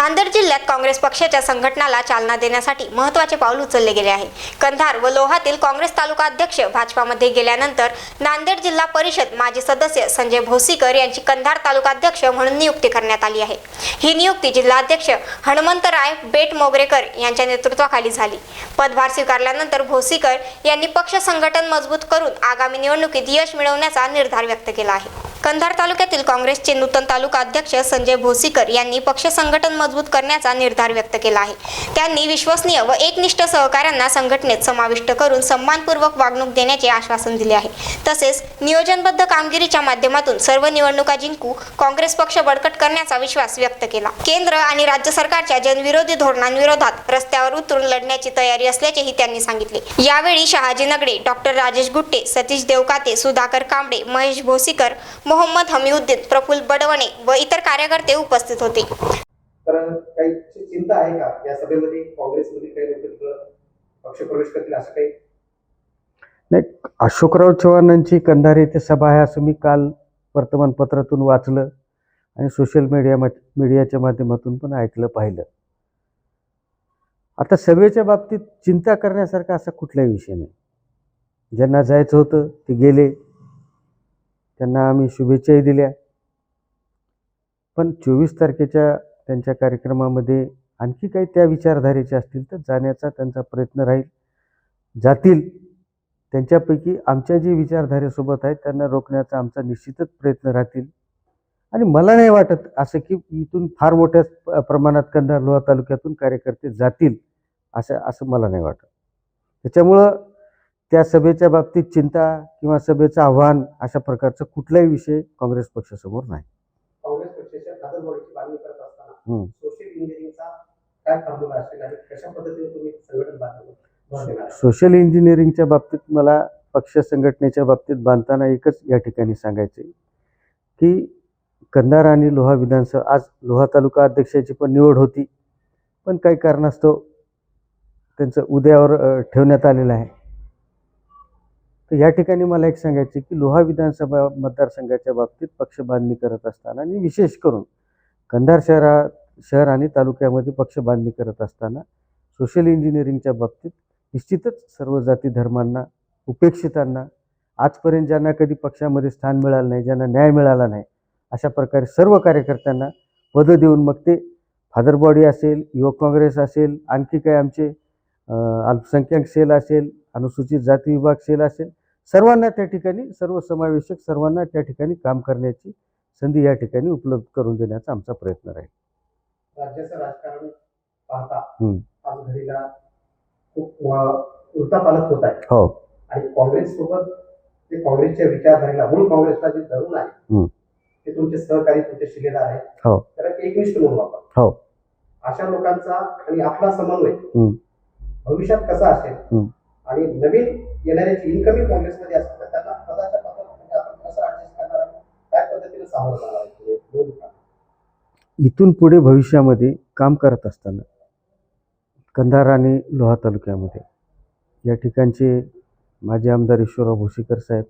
नांदेड जिल्ह्यात काँग्रेस पक्षाच्या संघटनाला चालना देण्यासाठी महत्त्वाचे पाऊल उचलले गेले आहे. कंधार व लोहातील काँग्रेस तालुका अध्यक्ष भाजपामध्ये गेल्यानंतर नांदेड जिल्हा परिषद माजी सदस्य संजय भोसीकर यांची कंधार तालुका अध्यक्ष म्हणून नियुक्ती करण्यात आली आहे. ही नियुक्ती जिल्हाध्यक्ष हनुमंतराय बेट मोगरेकर यांच्या नेतृत्वाखाली झाली. पदभार स्वीकारल्यानंतर भोसीकर यांनी पक्ष संघटन मजबूत करून आगामी निवडणुकीत यश मिळवण्याचा निर्धार व्यक्त केला आहे. कंधार तालुक्यातील काँग्रेसचे नूतन तालुका अध्यक्ष संजय भोसीकर यांनी पक्ष संघटन मजबूत करण्याचा निर्धार व्यक्त केला आहे. त्यांनी विश्वसनीय व एकनिष्ठ सहकाऱ्यांना संघटनेत समाविष्ट करून सन्मानपूर्वक वागणूक देण्याचे आश्वासन दिले आहे. तसेच नियोजनबद्ध कामगिरीच्या माध्यमातून सर्व निवडणुका जिंकू काँग्रेस पक्ष बळकट करण्याचा विश्वास व्यक्त केला. केंद्र आणि राज्य सरकारच्या जनविरोधी धोरणांविरोधात रस्त्यावर उतरून लढण्याची तयारी असल्याचेही त्यांनी सांगितले. यावेळी शहाजी नगडे डॉक्टर राजेश गुट्टे सतीश देवकाते सुधाकर कांबडे महेश भोसीकर मोहम्मद हमीउद्दीन प्रफुल्ल बडवणे व इतर कार्यकर्ते उपस्थित होते. तर काही चिंता आहे का? या सभेमध्ये काँग्रेसमध्ये काही लोक पक्षप्रवेश करतील असं काही? नाही अशोकराव चव्हाणांची कंधार येथे सभा आहे असं मी काल वर्तमानपत्रातून वाचलं आणि सोशल मीडिया मीडियाच्या माध्यमातून पण ऐकलं पाहिलं. आता सभेच्या बाबतीत चिंता करण्यासारखा असा कुठलाही विषय नाही. ज्यांना जायचं होतं ते गेले. त्यांना आम्ही शुभेच्छाही दिल्या. पण चोवीस तारखेच्या त्यांच्या कार्यक्रमामध्ये आणखी काही त्या विचारधारेचे असतील तर जाण्याचा त्यांचा प्रयत्न राहील. जातील. त्यांच्यापैकी आमच्या जे विचारधारेसोबत आहेत त्यांना रोखण्याचा आमचा निश्चितच प्रयत्न राहतील. आणि मला नाही वाटत असं की इथून फार मोठ्या प- प्रमाणात कंधार लोहा तालुक्यातून कार्यकर्ते जातील असं असं मला नाही वाटत. त्याच्यामुळं त्या सभेच्या बाबतीत चिंता किंवा सभेचं आव्हान अशा प्रकारचा कुठलाही विषय काँग्रेस पक्षासमोर नाही काँग्रेस पक्षाच्या खासदारवाडीची मागणी करत असताना हम्म. सोशल इंजिनिअरिंगचा काय फॉर्म्युला असेल आणि कशा पद्धतीने तुम्ही संघटन बांधलं भर देणार आहे? सोशल इंजिनिअरिंगच्या बाबतीत मला पक्ष संघटनेच्या बाबतीत बांधताना एकच या ठिकाणी सांगायचे की कंधार आणि लोहा विधानसभा आज लोहा तालुका अध्यक्षाची पण निवड होती पण काही कारणास्तव त्यांचं उद्यावर ठेवण्यात आलेलं आहे तर या ठिकाणी मला एक सांगायचे की लोहा विधानसभा मतदारसंघाच्या बाबतीत पक्ष बांधणी करत असताना आणि विशेष करून कंधार शहरा शहर आणि तालुक्यामध्ये पक्ष बांधणी करत असताना सोशल इंजिनिअरिंगच्या बाबतीत निश्चितच सर्व जाती धर्मांना उपेक्षितांना आजपर्यंत ज्यांना कधी पक्षामध्ये स्थान मिळालं नाही ज्यांना न्याय मिळाला नाही अशा प्रकारे सर्व कार्यकर्त्यांना पदं देऊन मग ते फादर बॉडी असेल युवक काँग्रेस असेल आणखी काही आमचे अल्पसंख्याक सेल असेल अनुसूचित जाती विभाग सेल असेल सर्वांना त्या ठिकाणी सर्वसमावेशक सर्वांना त्या ठिकाणी काम करण्याची संधी या ठिकाणी उपलब्ध करून देण्याचा आमचा प्रयत्न राहील राज्याचं राजकारण पाहता. आज घडीला खूप होत आहे हो आणि काँग्रेस सोबत ते काँग्रेसच्या विचारधारेला मूळ काँग्रेसला जे धरून आहे. ते तुमचे सहकारी तुमचे शिलेदार आहेत हो. तर एकनिष्ठ म्हणून वापर हो. अशा लोकांचा आणि आपला समन्वय. भविष्यात कसा असेल. आणि नवीन येणाऱ्याची इन्कमिंग काँग्रेसमध्ये असतात त्यांना पदाच्या पदामध्ये म्हणजे आपण कसं ऍडजस्ट करणार आहोत? काय पद्धतीने सामोरं जाणार म्हणजे इथून पुढे भविष्यामध्ये काम करत असताना कंधार आणि लोहा तालुक्यामध्ये या ठिकाणचे माजी आमदार ईश्वरराव भोसेकर साहेब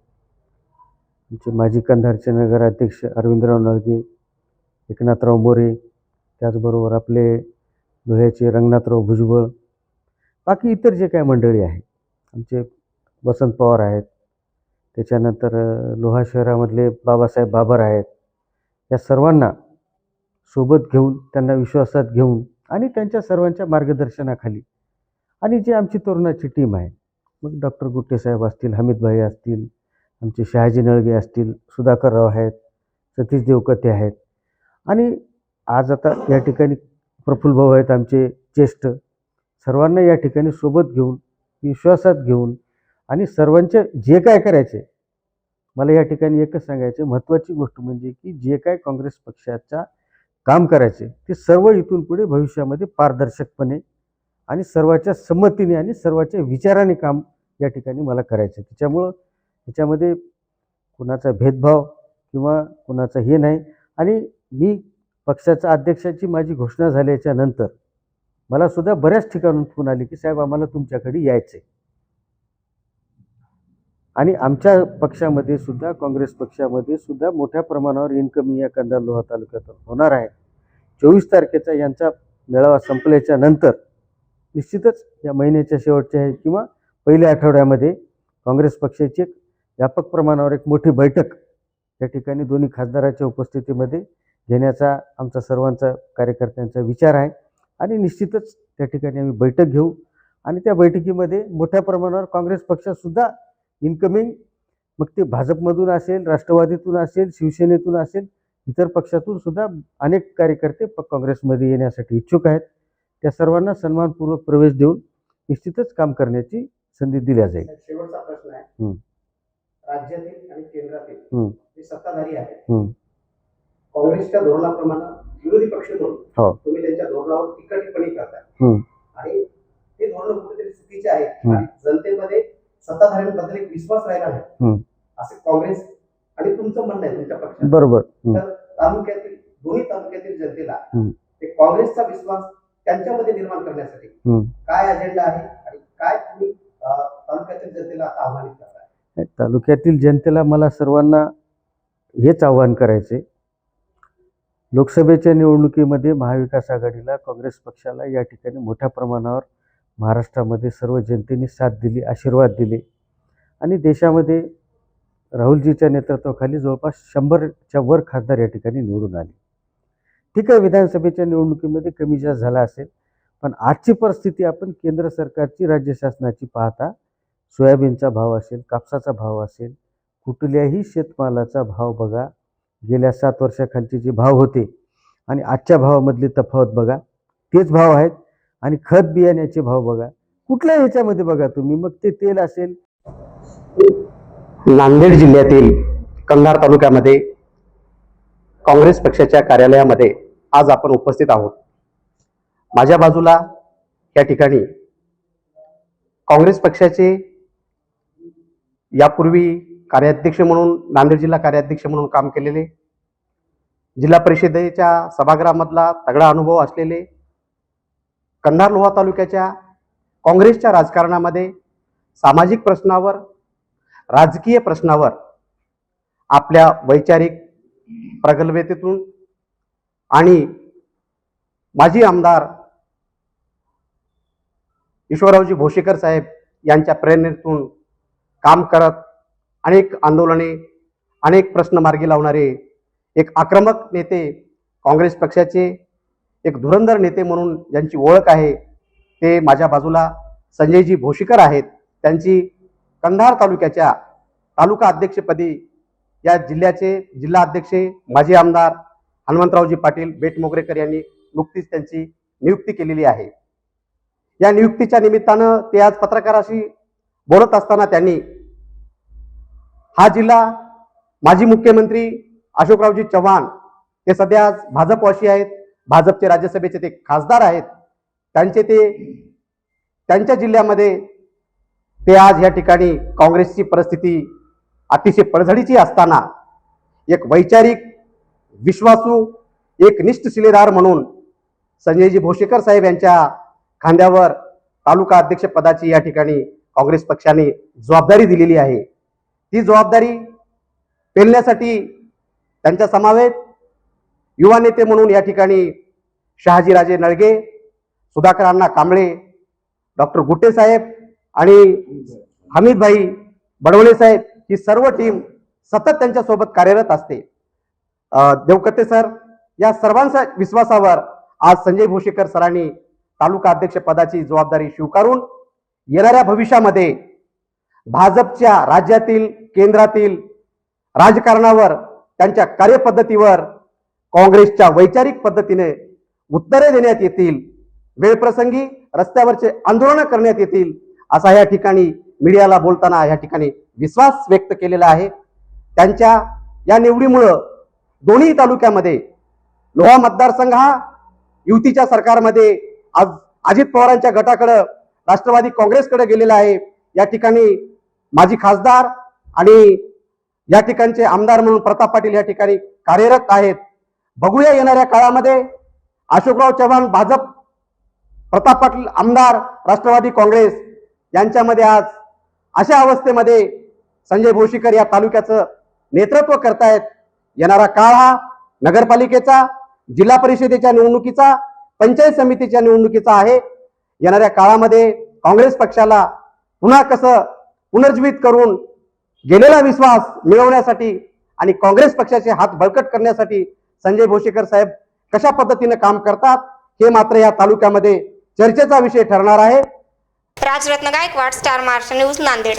आमचे माजी कंधारचे नगराध्यक्ष अरविंदराव नळगे एकनाथराव मोरे त्याचबरोबर आपले लोह्याचे रंगनाथराव भुजबळ बाकी इतर जे काही मंडळी आहेत आमचे वसंत पवार आहेत. त्याच्यानंतर लोहा शहरामधले बाबासाहेब बाबर आहेत. या सर्वांना सोबत घेऊन त्यांना विश्वासात घेऊन आणि त्यांच्या सर्वांच्या मार्गदर्शनाखाली आणि जी आमची तरुणाची टीम आहे मग डॉक्टर गुट्टे साहेब असतील हमीदभाई असतील आमचे शहाजी नळगे असतील सुधाकरराव आहेत सतीश देवकते आहेत. आणि आज आता या ठिकाणी प्रफुल्ल भाऊ आहेत आमचे ज्येष्ठ. सर्वांना या ठिकाणी सोबत घेऊन विश्वासात घेऊन आणि सर्वांचे जे काय करायचे मला या ठिकाणी एकच सांगायचे महत्त्वाची गोष्ट म्हणजे की जे काय काँग्रेस पक्षाचा काम करायचे ते सर्व इथून पुढे भविष्यामध्ये पारदर्शकपणे आणि सर्वाच्या संमतीने आणि सर्वाच्या विचाराने काम या ठिकाणी मला करायचं. त्याच्यामुळं त्याच्यामध्ये कुणाचा भेदभाव किंवा कुणाचा हे नाही. आणि मी पक्षाच्या अध्यक्षाची माझी घोषणा झाल्याच्यानंतर मला सुद्धा बऱ्याच ठिकाणून फोन आले की साहेब आम्हाला तुमच्याकडे यायचं आहे आणि आमच्या पक्षामध्ये सुद्धा काँग्रेस पक्षामध्ये सुद्धा मोठ्या प्रमाणावर इन्कमिंग या कंधार लोहा तालुक्यातून होणार आहे. चोवीस तारखेचा यांचा मेळावा संपल्याच्या नंतर निश्चितच या महिन्याच्या शेवटच्या आहे किंवा पहिल्या आठवड्यामध्ये काँग्रेस पक्षाची एक व्यापक प्रमाणावर एक मोठी बैठक या ठिकाणी दोन्ही खासदाराच्या उपस्थितीमध्ये घेण्याचा आमचा सर्वांचा कार्यकर्त्यांचा विचार आहे. आणि निश्चितच त्या ठिकाणी आम्ही बैठक घेऊ. आणि त्या बैठकीमध्ये मोठ्या प्रमाणावर काँग्रेस पक्षातसुद्धा इन्कमिंग मग ते भाजपमधून असेल राष्ट्रवादीतून असेल शिवसेनेतून असेल इतर पक्षातून सुद्धा अनेक कार्यकर्ते प काँग्रेसमध्ये येण्यासाठी इच्छुक आहेत. त्या सर्वांना सन्मानपूर्वक प्रवेश देऊन निश्चितच काम करण्याची संधी दिल्या जाईल. शेवटचा प्रश्न आहे. राज्यातील आणि केंद्रातील सत्ताधारी आहेत. काँग्रेसच्या धोरणाप्रमाणे विरोधी पक्ष म्हणून हो. तुम्ही त्यांच्या धोरणावर टीका टिप्पणी करताय हम्म. आणि ते धोरण कुठेतरी चुकीचे आहे जनतेमध्ये सत्ताधाऱ्यांबद्दल एक विश्वास राहिला. नाही असे काँग्रेस आणि तुमचं म्हणणं आहे तुमच्या पक्षात बरोबर. तर तालुक्यातील दोन्ही तालुक्यातील जनतेला काँग्रेसचा विश्वास त्यांच्यामध्ये निर्माण करण्यासाठी. काय अजेंडा आहे आणि काय तुम्ही तालुक्यातील जनतेला आता आव्हानित करताय तालुक्यातील जनतेला मला सर्वांना हेच आवाहन करायचे लोकसभेच्या निवडणुकीमध्ये महाविकास आघाडीला काँग्रेस पक्षाला या ठिकाणी मोठ्या प्रमाणावर महाराष्ट्रामध्ये सर्व जनतेने साथ दिली आशीर्वाद दिले. आणि देशामध्ये राहुलजीच्या नेतृत्वाखाली जवळपास शंभरच्या वर खासदार या ठिकाणी निवडून आले. ठीक आहे विधानसभेच्या निवडणुकीमध्ये कमी जास्त झाला असेल पण आजची परिस्थिती आपण केंद्र सरकारची राज्य शासनाची पाहता सोयाबीनचा भाव असेल कापसाचा भाव असेल कुठल्याही शेतमालाचा भाव बघा गेल्या सात वर्षाखालचे जे भाव होते आणि आजच्या भावामधली तफावत बघा तेच भाव आहेत आणि खत बियाण्याचे भाव बघा. कुठल्या ह्याच्यामध्ये बघा तुम्ही? मग ते तेल असेल. नांदेड जिल्ह्यातील कंधार तालुक्यामध्ये काँग्रेस पक्षाच्या कार्यालयामध्ये आज आपण उपस्थित आहोत. माझ्या बाजूला या ठिकाणी काँग्रेस पक्षाचे यापूर्वी कार्याध्यक्ष म्हणून नांदेड जिल्हा कार्याध्यक्ष म्हणून काम केलेले. जिल्हा परिषदेच्या सभागृहामधला तगडा अनुभव असलेले. कंधार लोहा तालुक्याच्या काँग्रेसच्या राजकारणामध्ये सामाजिक प्रश्नावर राजकीय प्रश्नावर आपल्या वैचारिक प्रगल्भतेतून आणि माजी आमदार ईश्वररावजी भोशेकर साहेब यांच्या प्रेरणेतून काम करत अनेक आंदोलने अनेक प्रश्न मार्गी लावणारे एक आक्रमक नेते काँग्रेस पक्षाचे एक धुरंधर नेते म्हणून ज्यांची ओळख आहे ते माझ्या बाजूला संजयजी भोशीकर आहेत. त्यांची कंधार तालुक्याच्या तालुका अध्यक्षपदी या जिल्ह्याचे जिल्हा अध्यक्ष माजी आमदार हनुमंतरावजी पाटील बेटमोगरेकर यांनी नुकतीच त्यांची नियुक्ती केलेली आहे. या नियुक्तीच्या निमित्तानं ते आज पत्रकाराशी बोलत असताना त्यांनी हा जिल्हा माजी मुख्यमंत्री अशोकरावजी चव्हाण ते सध्या आज भाजपवाशी आहेत. भाजपचे राज्यसभेचे ते खासदार आहेत. त्यांचे ते त्यांच्या जिल्ह्यामध्ये ते आज या ठिकाणी काँग्रेसची परिस्थिती अतिशय पडझडीची असताना एक वैचारिक विश्वासू एक निष्ठ शिलेदार म्हणून संजयजी भोशेकर साहेब यांच्या खांद्यावर तालुका अध्यक्षपदाची या ठिकाणी काँग्रेस पक्षाने जबाबदारी दिलेली आहे. ती जबाबदारी पेलण्यासाठी त्यांच्या समावेत युवा नेते म्हणून या ठिकाणी शहाजीराजे नळगे सुधाकर अण्णा कांबळे डॉक्टर गुट्टे साहेब आणि हमीदभाई बडवले साहेब ही सर्व टीम सतत त्यांच्यासोबत कार्यरत असते. देवकते सर या सर्वांच्या विश्वासावर आज संजय भोशेकर सरांनी तालुका अध्यक्ष पदाची जबाबदारी स्वीकारून येणाऱ्या भविष्यामध्ये भाजपच्या राज्यातील केंद्रातील राजकारणावर त्यांच्या कार्यपद्धतीवर काँग्रेसच्या वैचारिक पद्धतीने उत्तरे देण्यात येतील वेळप्रसंगी रस्त्यावरचे आंदोलनं करण्यात येतील असा या ठिकाणी मीडियाला बोलताना या ठिकाणी विश्वास व्यक्त केलेला आहे. त्यांच्या या निवडीमुळं दोन्ही तालुक्यामध्ये लोहा मतदारसंघ हा युतीच्या सरकारमध्ये आज अजित पवारांच्या गटाकडं राष्ट्रवादी काँग्रेसकडे गेलेला आहे. या ठिकाणी माजी खासदार आणि या ठिकाणचे आमदार म्हणून प्रताप पाटील या ठिकाणी कार्यरत आहेत. बघूया येणाऱ्या काळामध्ये अशोकराव चव्हाण भाजप प्रताप पाटील आमदार राष्ट्रवादी काँग्रेस यांच्यामध्ये आज अशा अवस्थेमध्ये संजय भोशीकर या तालुक्याचं नेतृत्व करतायत. येणारा काळ हा नगरपालिकेचा जिल्हा परिषदेच्या निवडणुकीचा पंचायत समितीच्या निवडणुकीचा आहे. येणाऱ्या काळामध्ये काँग्रेस पक्षाला पुन्हा कसं पुनर्जीवित करून गेलेला विश्वास मिळवण्यासाठी आणि काँग्रेस पक्षाचे हात बळकट करण्यासाठी संजय भोसेकर साहेब कशा पद्धतीने काम करतात हे मात्र या तालुक्यामध्ये चर्चेचा विषय ठरणार आहे. Rajratna Gaikwad star Maharashtra news Nanded.